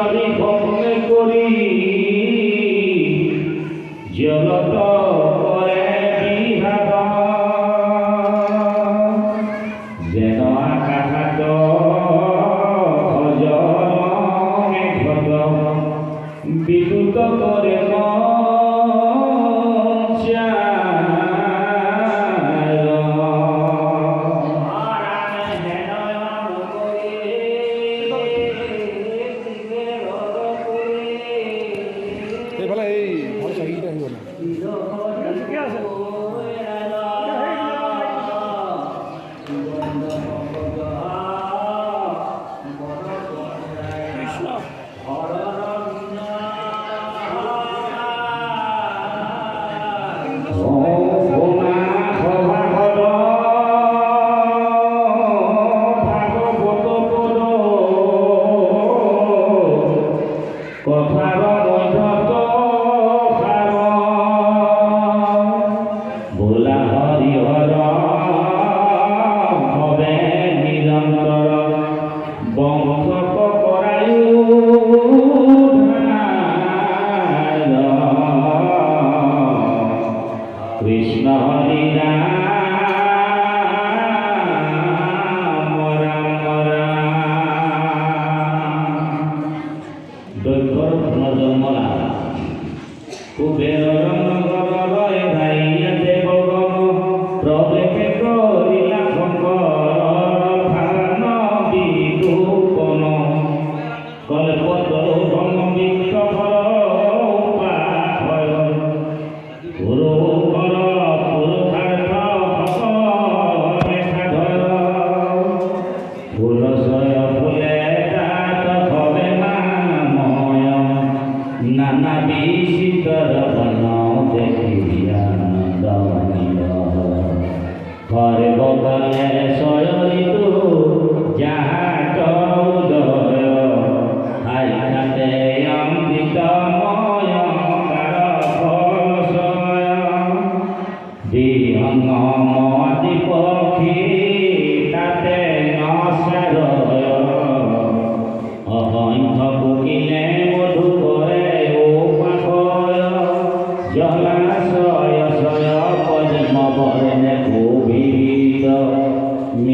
আমি ভগ্ন করি। জলতা ડોલકોર નો જન્મ લાવ્યા ખૂબ બે সর্বগণে স্বয়রিত যাহা কৌদয় হাইখাতে অমৃতময় কার ফলসয় বিহঙ্গ মদিপক্ষী তাতে নসার অহঙ্গ বুকিলে মধু করে ও পাখয় জলা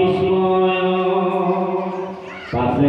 বিস্ময়। পাশে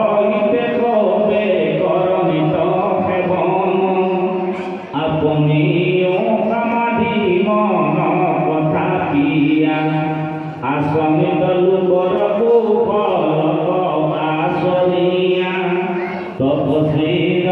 আসনিয়া তপশ্রীর